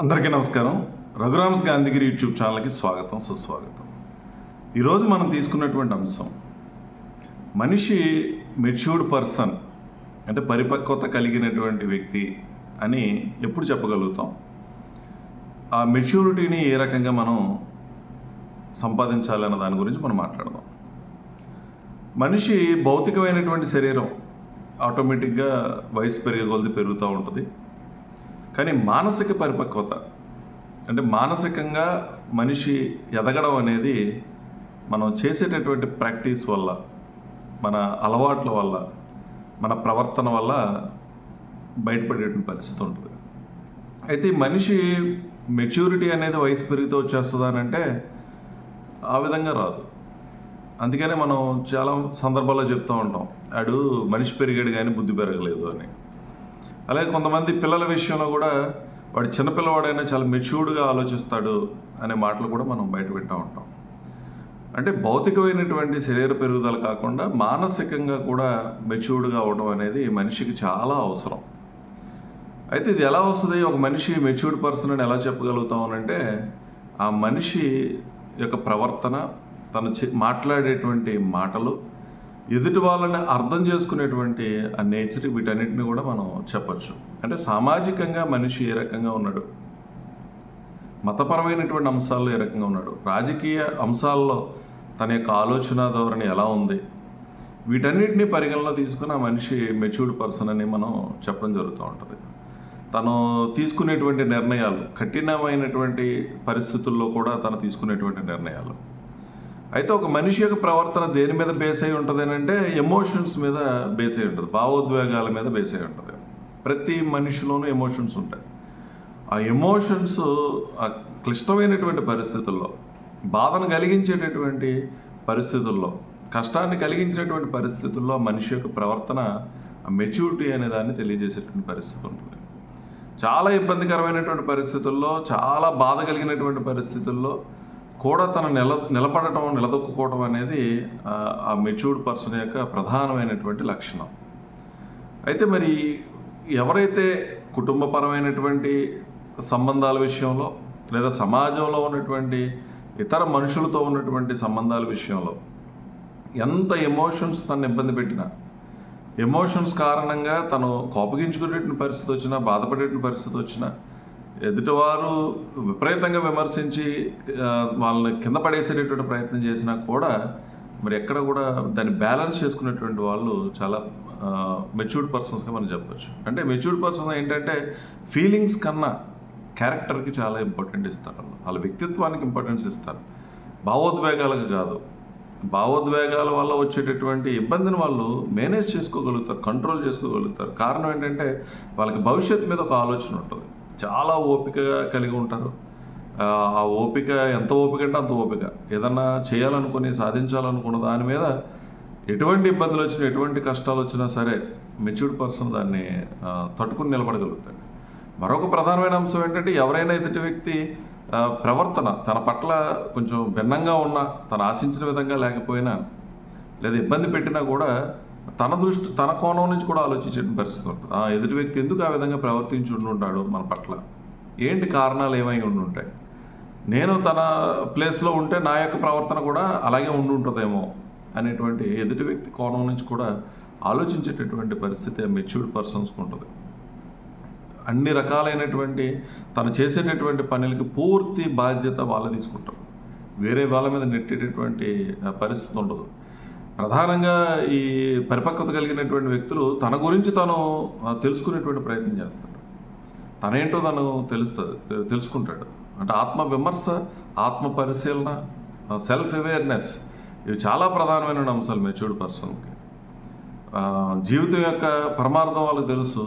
అందరికీ నమస్కారం. రఘురామ్స్ గాంధీగిరి యూట్యూబ్ ఛానల్కి స్వాగతం సుస్వాగతం. ఈరోజు మనం తీసుకున్నటువంటి అంశం మనిషి మెచ్యూర్డ్ పర్సన్ అంటే పరిపక్వత కలిగినటువంటి వ్యక్తి అని ఎప్పుడు చెప్పగలుగుతాం? ఆ మెచ్యూరిటీని ఏ రకంగా మనం సంపాదించాలన్న దాని గురించి మనం మాట్లాడదాం. మనిషి భౌతికమైనటువంటి శరీరం ఆటోమేటిక్గా వయసు పెరిగే కొలది పెరుగుతూ ఉంటుంది. కానీ మానసిక పరిపక్వత అంటే మానసికంగా మనిషి ఎదగడం అనేది మనం చేసేటటువంటి ప్రాక్టీస్ వల్ల మన అలవాట్ల వల్ల మన ప్రవర్తన వల్ల బయటపడేటువంటి పరిస్థితి ఉంటుంది. అయితే మనిషి మెచ్యూరిటీ అనేది వయసు పెరిగితే వచ్చేస్తుందనంటే ఆ విధంగా రాదు. అందుకనే మనం చాలా సందర్భాల్లో చెప్తూ ఉంటాం ఆడు మనిషి పెరిగాడు కానీ బుద్ధి పెరగలేదు అని. అలాగే కొంతమంది పిల్లల విషయంలో కూడా వాడు చిన్నపిల్లవాడైనా చాలా మెచ్యూర్డ్గా ఆలోచిస్తాడు అనే మాటలు కూడా మనం బయట వింటూ ఉంటాం. అంటే భౌతికమైనటువంటి శరీర పెరుగుదల కాకుండా మానసికంగా కూడా మెచ్యూర్డ్గా అవడం అనేది మనిషికి చాలా అవసరం. అయితే ఇది ఎలా వస్తుంది? ఒక మనిషి మెచ్యూర్డ్ పర్సన్ అని ఎలా చెప్పగలుగుతాం అంటే ఆ మనిషి యొక్క ప్రవర్తన తను చె- మాట్లాడేటువంటి మాటలు ఎదుటి వాళ్ళని అర్థం చేసుకునేటువంటి ఆ నేచర్ వీటన్నిటిని కూడా మనం చెప్పచ్చు. అంటే సామాజికంగా మనిషి ఏ రకంగా ఉన్నాడు? మతపరమైనటువంటి అంశాల్లో ఏ రకంగా ఉన్నాడు? రాజకీయ అంశాల్లో తన యొక్క ఆలోచన ధోరణి ఎలా ఉంది? వీటన్నిటిని పరిగణలో తీసుకుని ఆ మనిషి మెచ్యూర్డ్ పర్సన్ అని మనం చెప్పడం జరుగుతూ ఉంటుంది. తను తీసుకునేటువంటి నిర్ణయాలు కఠినమైనటువంటి పరిస్థితుల్లో కూడా తను తీసుకునేటువంటి నిర్ణయాలు. అయితే ఒక మనిషి యొక్క ప్రవర్తన దేని మీద బేస్ అయి ఉంటుంది అని అంటే ఎమోషన్స్ మీద బేస్ అయి ఉంటుంది. భావోద్వేగాల మీద బేస్ అయి ఉంటుంది. ప్రతి మనిషిలోనూ ఎమోషన్స్ ఉంటాయి. ఆ ఎమోషన్స్ ఆ క్లిష్టమైనటువంటి పరిస్థితుల్లో బాధను కలిగించేటటువంటి పరిస్థితుల్లో కష్టాన్ని కలిగించినటువంటి పరిస్థితుల్లో మనిషి యొక్క ప్రవర్తన మెచ్యూరిటీ అనే దాన్ని తెలియజేసేటువంటి పరిస్థితి ఉంటుంది. చాలా ఇబ్బందికరమైనటువంటి పరిస్థితుల్లో చాలా బాధ కలిగినటువంటి పరిస్థితుల్లో కూడా తన నిల నిలబడటం నిలదొక్కుకోవడం అనేది ఆ, ఆ మెచ్యూర్డ్ పర్సన్ యొక్క ప్రధానమైనటువంటి లక్షణం. అయితే మరి ఎవరైతే కుటుంబపరమైనటువంటి సంబంధాల విషయంలో లేదా సమాజంలో ఉన్నటువంటి ఇతర మనుషులతో ఉన్నటువంటి సంబంధాల విషయంలో ఎంత ఎమోషన్స్ తను ఇబ్బంది పెట్టినా ఎమోషన్స్ కారణంగా తను కోపగించుకునేటువంటి పరిస్థితి వచ్చినా బాధపడేటువంటి పరిస్థితి వచ్చినా ఎదుటివారు విపరీతంగా విమర్శించి వాళ్ళని కింద పడేసేటటువంటి ప్రయత్నం చేసినా కూడా మరి ఎక్కడ కూడా దాన్ని బ్యాలెన్స్ చేసుకునేటువంటి వాళ్ళు చాలా మెచ్యూర్డ్ పర్సన్స్గా మనం చెప్పొచ్చు. అంటే మెచ్యూర్డ్ పర్సన్స్ ఏంటంటే ఫీలింగ్స్ కన్నా క్యారెక్టర్కి చాలా ఇంపార్టెంట్ ఇస్తారు. వాళ్ళ వ్యక్తిత్వానికి ఇంపార్టెన్స్ ఇస్తారు. భావోద్వేగాలకు కాదు. భావోద్వేగాల వల్ల వచ్చేటటువంటి ఇబ్బందిని వాళ్ళు మేనేజ్ చేసుకోగలుగుతారు కంట్రోల్ చేసుకోగలుగుతారు. కారణం ఏంటంటే వాళ్ళకి భవిష్యత్తు మీద ఒక ఆలోచన ఉంటుంది. చాలా ఓపికగా కలిగి ఉంటారు. ఆ, ఓపిక ఎంత ఓపిక అంటే అంత ఓపిక. ఏదన్నా చేయాలనుకుని సాధించాలనుకున్న దాని మీద ఎటువంటి ఇబ్బందులు వచ్చినా ఎటువంటి కష్టాలు వచ్చినా సరే మెచ్యూర్డ్ పర్సన్ దాన్ని తట్టుకుని నిలబడగలుగుతాడు. మరొక ప్రధానమైన అంశం ఏంటంటే ఎవరైనా ఎదుటి వ్యక్తి ప్రవర్తన తన పట్ల కొంచెం భిన్నంగా ఉన్నా తను ఆశించిన విధంగా లేకపోయినా లేదా ఇబ్బంది పెట్టినా కూడా తన దృష్టి తన కోణం నుంచి కూడా ఆలోచించే పరిస్థితి ఉంటుంది. ఆ ఎదుటి వ్యక్తి ఎందుకు ఆ విధంగా ప్రవర్తించి ఉండుంటాడు మన పట్ల. ఏంటి కారణాలు ఏమై ఉండి ఉంటాయి? నేను తన ప్లేస్లో ఉంటే నా యొక్క ప్రవర్తన కూడా అలాగే ఉండి ఉంటుందేమో అనేటువంటి ఎదుటి వ్యక్తి కోణం నుంచి కూడా ఆలోచించేటటువంటి పరిస్థితి మెచ్యూర్డ్ పర్సన్స్కి ఉంటుంది. అన్ని రకాలైనటువంటి తను చేసేటటువంటి పనులకి పూర్తి బాధ్యత వాళ్ళు తీసుకుంటారు. వేరే వాళ్ళ మీద నెట్టేటటువంటి పరిస్థితి ఉండదు. ప్రధానంగా ఈ పరిపక్వత కలిగినటువంటి వ్యక్తులు తన గురించి తను తెలుసుకునేటువంటి ప్రయత్నం చేస్తాడు. తనేంటో తను తెలుస్తుంది తెలుసుకుంటాడు. అంటే ఆత్మ విమర్శ ఆత్మ పరిశీలన సెల్ఫ్ అవేర్నెస్ ఇవి చాలా ప్రధానమైన అంశాలు మెచ్యూర్డ్ పర్సన్కి జీవితం యొక్క పరమార్థం వాళ్ళకి తెలుసు.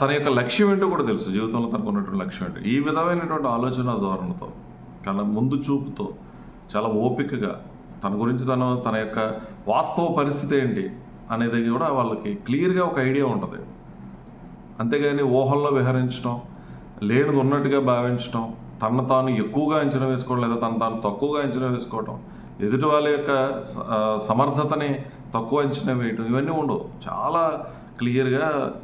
తన యొక్క లక్ష్యం ఏంటో కూడా తెలుసు. జీవితంలో తనకు ఉన్నటువంటి లక్ష్యం ఏంటో. ఈ విధమైనటువంటి ఆలోచన ధోరణితో కళ్ళ ముందు చూపుతో చాలా ఓపికగా తన గురించి తను తన యొక్క వాస్తవ పరిస్థితి ఏంటి అనేది కూడా వాళ్ళకి క్లియర్గా ఒక ఐడియా ఉంటుంది. అంతేగాని ఊహల్లో విహరించడం లేనిది ఉన్నట్టుగా భావించడం తన తాను ఎక్కువగా అంచనా వేసుకోవడం లేదా తను తాను తక్కువగా అంచనా వేసుకోవడం ఎదుటి వాళ్ళ యొక్క స- సమర్థతని తక్కువ అంచనా వేయటం ఇవన్నీ ఉండవు. చాలా క్లియర్గా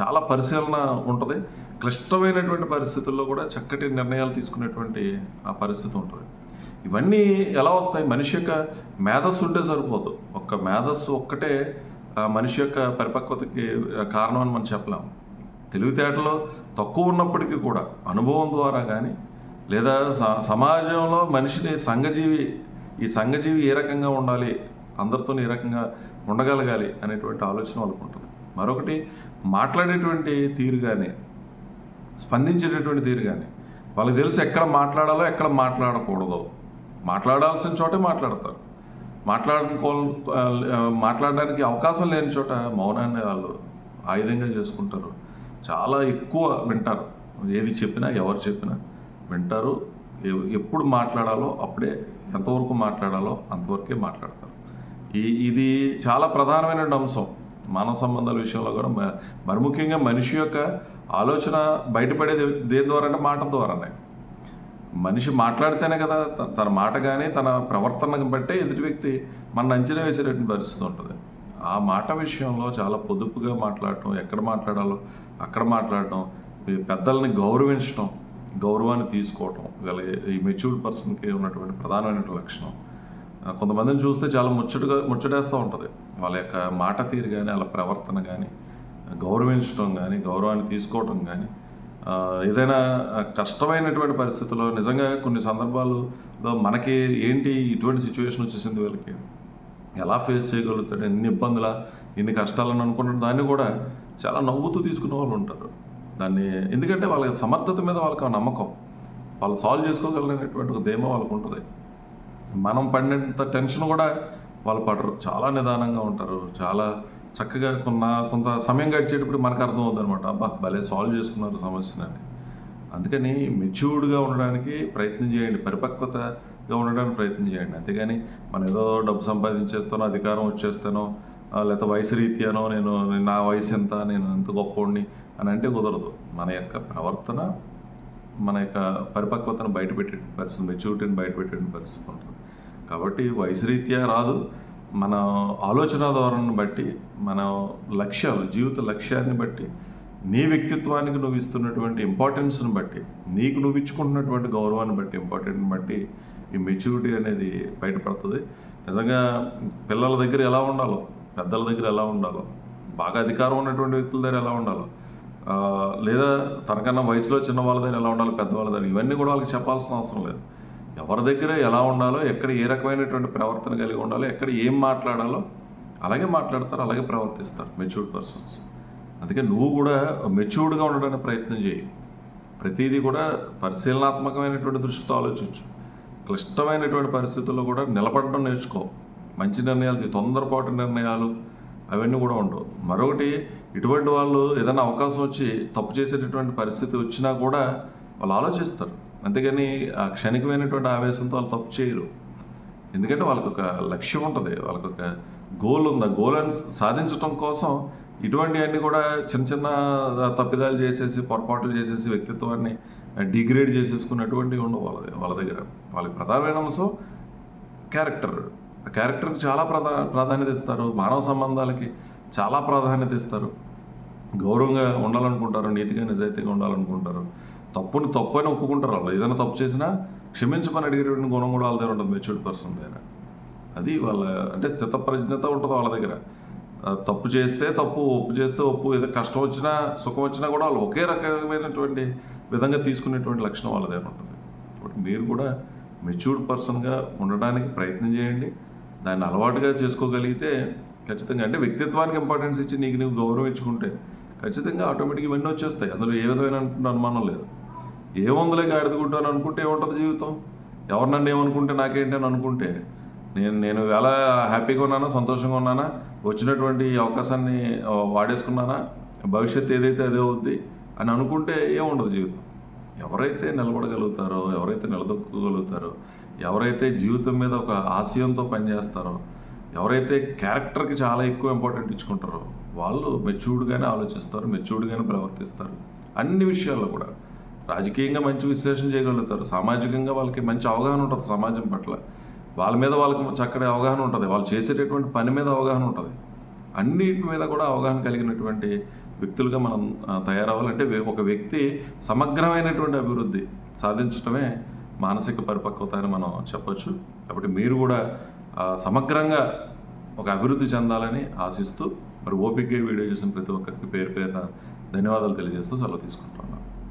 చాలా పరిశీలన ఉంటుంది. క్లిష్టమైనటువంటి పరిస్థితుల్లో కూడా చక్కటి నిర్ణయాలు తీసుకునేటువంటి ఆ పరిస్థితి ఉంటుంది. ఇవన్నీ ఎలా వస్తాయి? మనిషి యొక్క మేధస్సు ఉంటే సరిపోదు. ఒక్క మేధస్సు ఒక్కటే మనిషి యొక్క పరిపక్వతకి కారణం అని మనం చెప్పలేం. తెలివితేటలో తక్కువ ఉన్నప్పటికీ కూడా అనుభవం ద్వారా కానీ లేదా స- సమాజంలో మనిషిని సంఘజీవి ఈ సంఘజీవి ఏ రకంగా ఉండాలి అందరితో ఏ రకంగా ఉండగలగాలి అనేటువంటి ఆలోచన వాళ్ళకు ఉంటుంది. మరొకటి మాట్లాడేటువంటి తీరు కానీ స్పందించేటటువంటి తీరు కానీ వాళ్ళకి తెలుసు ఎక్కడ మాట్లాడాలో ఎక్కడ మాట్లాడకూడదు. మాట్లాడాల్సిన చోటే మాట్లాడతారు. మాట్లాడుకో మాట్లాడడానికి అవకాశం లేని చోట మౌనాన్ని వాళ్ళు ఆయుధంగా చేసుకుంటారు. చాలా ఎక్కువ వింటారు. ఏది చెప్పినా ఎవరు చెప్పినా వింటారు. ఎప్పుడు మాట్లాడాలో అప్పుడే ఎంతవరకు మాట్లాడాలో అంతవరకే మాట్లాడతారు. ఈ ఇది చాలా ప్రధానమైన అంశం. మానవ సంబంధాల విషయంలో కూడా మ- మరి ముఖ్యంగా మనిషి యొక్క ఆలోచన బయటపడేది దేని ద్వారా అంటే మాట ద్వారానే. మనిషి మాట్లాడితేనే కదా తన మాట కానీ తన ప్రవర్తనను బట్టే ఎదుటి వ్యక్తి మన అంచనా వేసేటటువంటి పరిస్థితి ఉంటుంది. ఆ మాట విషయంలో చాలా పొదుపుగా మాట్లాడటం ఎక్కడ మాట్లాడాలో అక్కడ మాట్లాడటం పెద్దల్ని గౌరవించడం గౌరవాన్ని తీసుకోవటం వీళ్ళ ఈ మెచ్యూర్డ్ పర్సన్కి ఉన్నటువంటి ప్రధానమైన లక్షణం. కొంతమందిని చూస్తే చాలా ముచ్చటగా ముచ్చటేస్తూ ఉంటుంది. వాళ్ళ యొక్క మాట తీరు కానీ వాళ్ళ ప్రవర్తన కానీ గౌరవించడం కానీ గౌరవాన్ని తీసుకోవటం కానీ ఏదైనా కష్టమైనటువంటి పరిస్థితుల్లో నిజంగా కొన్ని సందర్భాల్లో మనకి ఏంటి ఇటువంటి సిచ్యువేషన్ వచ్చేసింది వీళ్ళకి? ఎలా ఫేస్ చేయగలుగుతాడు? ఎన్ని ఇబ్బందుల ఎన్ని కష్టాలను అనుకుంటున్న దాన్ని కూడా చాలా నవ్వుతూ తీసుకునే వాళ్ళు ఉంటారు. దాన్ని ఎందుకంటే వాళ్ళ సమర్థత మీద వాళ్ళకి ఆ నమ్మకం. వాళ్ళు సాల్వ్ చేసుకోగలిగినటువంటి ఒక ధీమ వాళ్ళకు ఉంటుంది. మనం పడినంత టెన్షన్ కూడా వాళ్ళు పడరు. చాలా నిదానంగా ఉంటారు. చాలా చక్కగా కొన్న కొంత సమయం గడిచేటప్పుడు మనకు అర్థం అవుతుంది అనమాట అబ్బా భలే సాల్వ్ చేసుకున్నారు సమస్యని అందుకని మెచ్యూర్డ్గా ఉండడానికి ప్రయత్నం చేయండి. పరిపక్వతగా ఉండడానికి ప్రయత్నం చేయండి. అంతేగాని మనం ఏదో డబ్బు సంపాదించేస్తానో అధికారం వచ్చేస్తానో లేకపోతే వయసు రీత్యానో నేను నా వయసు ఎంత నేను ఎంత గొప్పోడిని అని అంటే కుదరదు. మన యొక్క ప్రవర్తన మన యొక్క పరిపక్వతను బయటపెట్టే పరిస్థితి మెచ్యూరిటీని బయటపెట్టే పరిస్థితి ఉంటుంది. కాబట్టి వయసు రీత్యా రాదు. మన ఆలోచన ధోరణిని బట్టి మన లక్ష్యాలు జీవిత లక్ష్యాన్ని బట్టి నీ వ్యక్తిత్వానికి నువ్వు ఇస్తున్నటువంటి ఇంపార్టెన్స్ని బట్టి నీకు నువ్వు ఇచ్చుకుంటున్నటువంటి గౌరవాన్ని బట్టి ఇంపార్టెంట్ని బట్టి ఈ మెచ్యూరిటీ అనేది బయటపడుతుంది. నిజంగా పిల్లల దగ్గర ఎలా ఉండాలో పెద్దల దగ్గర ఎలా ఉండాలో బాగా అధికారం ఉన్నటువంటి వ్యక్తుల దగ్గర ఎలా ఉండాలో లేదా తనకన్నా వయసులో చిన్న వాళ్ళ దగ్గర ఎలా ఉండాలో పెద్దవాళ్ళ దగ్గర ఇవన్నీ కూడా వాళ్ళకి చెప్పాల్సిన అవసరం లేదు. ఎవరి దగ్గర ఎలా ఉండాలో ఎక్కడ ఏ రకమైనటువంటి ప్రవర్తన కలిగి ఉండాలో ఎక్కడ ఏం మాట్లాడాలో అలాగే మాట్లాడతారు అలాగే ప్రవర్తిస్తారు మెచ్యూర్డ్ పర్సన్స్ అందుకే నువ్వు కూడా మెచ్యూర్డ్గా ఉండడానికి ప్రయత్నం చేయి. ప్రతిదీ కూడా పరిశీలనాత్మకమైనటువంటి దృష్టితో ఆలోచించు. క్లిష్టమైనటువంటి పరిస్థితుల్లో కూడా నిలబడడం నేర్చుకో. మంచి నిర్ణయాలు తొందరపాటు నిర్ణయాలు అవన్నీ కూడా ఉండవు. మరొకటి ఇటువంటి వాళ్ళు ఏదైనా అవకాశం వచ్చి తప్పు చేసేటటువంటి పరిస్థితి వచ్చినా కూడా వాళ్ళు ఆలోచిస్తారు. అంతేగాని ఆ క్షణికమైనటువంటి ఆవేశంతో వాళ్ళు తప్పు చేయరు. ఎందుకంటే వాళ్ళకి ఒక లక్ష్యం ఉంటుంది. వాళ్ళకి ఒక గోల్ ఉంది. ఆ గోల్ అని సాధించడం కోసం ఇటువంటివన్నీ కూడా చిన్న చిన్న తప్పిదాలు చేసేసి పొరపాట్లు చేసేసి వ్యక్తిత్వాన్ని డిగ్రేడ్ చేసేసుకున్నటువంటివి ఉండవు వాళ్ళ వాళ్ళ దగ్గర. వాళ్ళకి ప్రధానమైన అంశం క్యారెక్టర్. ఆ క్యారెక్టర్కి చాలా ప్రధా ప్రాధాన్యత ఇస్తారు. మానవ సంబంధాలకి చాలా ప్రాధాన్యత ఇస్తారు. గౌరవంగా ఉండాలనుకుంటారు. నీతిగా నిజాయితీగా ఉండాలనుకుంటారు. తప్పుని తప్పు అని ఒప్పుకుంటారు వాళ్ళు. ఏదైనా తప్పు చేసినా క్షమించమని అడిగేటువంటి గుణం కూడా వాళ్ళ దగ్గర ఉంటుంది మెచ్యూర్డ్ పర్సన్ దగ్గర. అది వాళ్ళ అంటే స్థితప్రజ్ఞత ఉంటుంది వాళ్ళ దగ్గర. తప్పు చేస్తే తప్పు ఒప్పు చేస్తే ఒప్పు ఏదో కష్టం వచ్చినా సుఖం వచ్చినా కూడా వాళ్ళు ఒకే రకమైనటువంటి విధంగా తీసుకునేటువంటి లక్షణం వాళ్ళ దగ్గర ఉంటుంది. కాబట్టి మీరు కూడా మెచ్యూర్డ్ పర్సన్గా ఉండడానికి ప్రయత్నం చేయండి. దాన్ని అలవాటుగా చేసుకోగలిగితే ఖచ్చితంగా అంటే వ్యక్తిత్వానికి ఇంపార్టెన్స్ ఇచ్చి నీకు నువ్వు గౌరవించుకుంటే ఖచ్చితంగా ఆటోమేటిక్గా ఇవన్నీ వచ్చేస్తాయి. అందులో ఏ విధమైన అనుమానం లేదు. ఏముందులే అడుగుకుంటాను అనుకుంటే ఏముంటుంది జీవితం? ఎవరు నన్ను ఏమనుకుంటే నాకేంటి అని అనుకుంటే? నేను నేను ఎలా హ్యాపీగా ఉన్నానా? సంతోషంగా ఉన్నానా? వచ్చినటువంటి ఈ అవకాశాన్ని వాడేసుకున్నానా? భవిష్యత్తు ఏదైతే అదే అవుద్ది అని అనుకుంటే ఏముండదు జీవితం. ఎవరైతే నిలబడగలుగుతారో ఎవరైతే నిలదొక్కగలుగుతారో ఎవరైతే జీవితం మీద ఒక ఆశయంతో పనిచేస్తారో ఎవరైతే క్యారెక్టర్కి చాలా ఎక్కువ ఇంపార్టెంట్ ఇచ్చుకుంటారో వాళ్ళు మెచ్యూర్డ్గానే ఆలోచిస్తారు మెచ్యూర్డ్గానే ప్రవర్తిస్తారు. అన్ని విషయాల్లో కూడా రాజకీయంగా మంచి విశ్లేషణ చేయగలుగుతారు. సామాజికంగా వాళ్ళకి మంచి అవగాహన ఉంటుంది సమాజం పట్ల. వాళ్ళ మీద వాళ్ళకి చక్కటి అవగాహన ఉంటుంది. వాళ్ళు చేసేటటువంటి పని మీద అవగాహన ఉంటుంది. అన్నిటి మీద కూడా అవగాహన కలిగినటువంటి వ్యక్తులుగా మనం తయారవ్వాలంటే ఒక వ్యక్తి సమగ్రమైనటువంటి అభివృద్ధి సాధించడమే మానసిక పరిపక్వత అని మనం చెప్పొచ్చు. కాబట్టి మీరు కూడా సమగ్రంగా ఒక అభివృద్ధి చెందాలని ఆశిస్తూ మరి ఓపిక వీడియో చేసిన ప్రతి ఒక్కరికి పేరు పేరున ధన్యవాదాలు తెలియజేస్తూ సెలవు తీసుకుంటున్నాను.